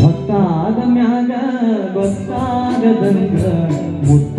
ಭಕ್ತಾದ ಮ್ಯಾಗ ಗೊತ್ತಾಗದಂಗ ಮುತ್ತ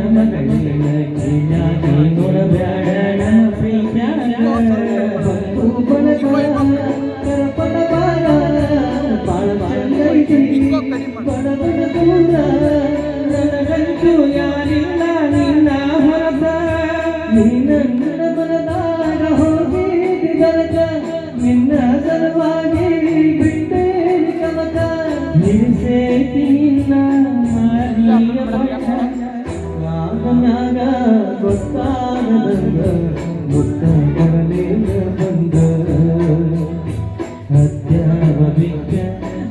ಬಿಟ್ಟೇ ಕಮತ ನಿನ್ನ ಮಾರಿಯ